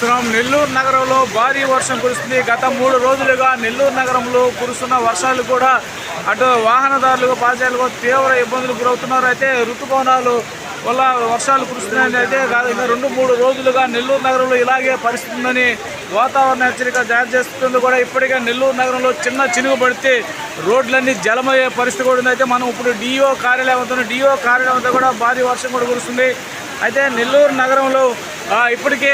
చూస్తున్నాం నెల్లూరు నగరంలో భారీ వర్షం కురుస్తుంది. గత మూడు రోజులుగా నెల్లూరు నగరంలో కురుస్తున్న వర్షాలు కూడా అటు వాహనదారులకు పాచారులకు తీవ్ర ఇబ్బందులు గురవుతున్నారు. అయితే ఋతుపవనాలు వల్ల వర్షాలు కురుస్తున్నాయని అయితే కాదు. రెండు మూడు రోజులుగా నెల్లూరు నగరంలో ఇలాగే పరిస్థితి ఉందని వాతావరణ హెచ్చరిక జారీ చేస్తుంది కూడా ఇప్పటికే నెల్లూరు నగరంలో చిన్న చినుగు పడితే రోడ్లన్నీ జలమయ్యే పరిస్థితి కూడా ఉంది అయితే మనం ఇప్పుడు డిఓ కార్యాలయం వద్ద డిఓ కార్యాలయం వద్ద కూడా భారీ వర్షం కూడా కురుస్తుంది. అయితే నెల్లూరు నగరంలో ఇప్పటికే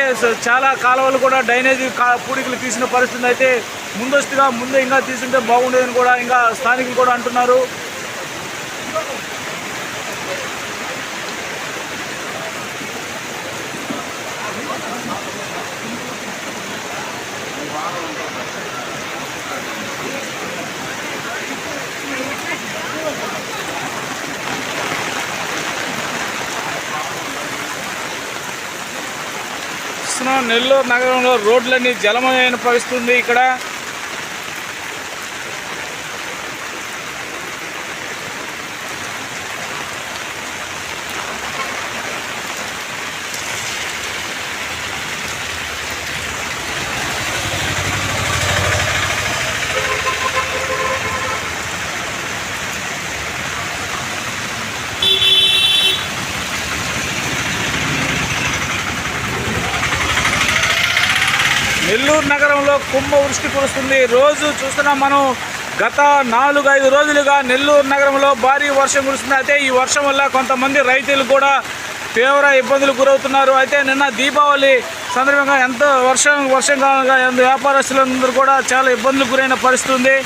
చాలా కాలువలు కూడా డ్రైనేజీ కా పూడికలు తీసిన పరిస్థితి అయితే ముందస్తుగా ముందు ఇంకా తీసుంటే బాగుండేదని కూడా ఇంకా స్థానికులు కూడా అంటున్నారు. చూస్తున్నాం నెల్లూరు నగరంలో రోడ్లన్నీ జలమయమైన ప్రవహిస్తుంది. ఇక్కడ నెల్లూరు నగరంలో కుంభ వృష్టి కురుస్తుంది. రోజు చూస్తున్నాం మనం గత నాలుగు ఐదు రోజులుగా నెల్లూరు నగరంలో భారీ వర్షం కురుస్తుంది. అయితే ఈ వర్షం వల్ల కొంతమంది రైతులు కూడా తీవ్ర ఇబ్బందులు గురవుతున్నారు. అయితే నిన్న దీపావళి సందర్భంగా ఎంతో వర్షం వర్షం కారణంగా వ్యాపారస్తులందరూ కూడా చాలా ఇబ్బందులు గురైన పరిస్థితి ఉంది.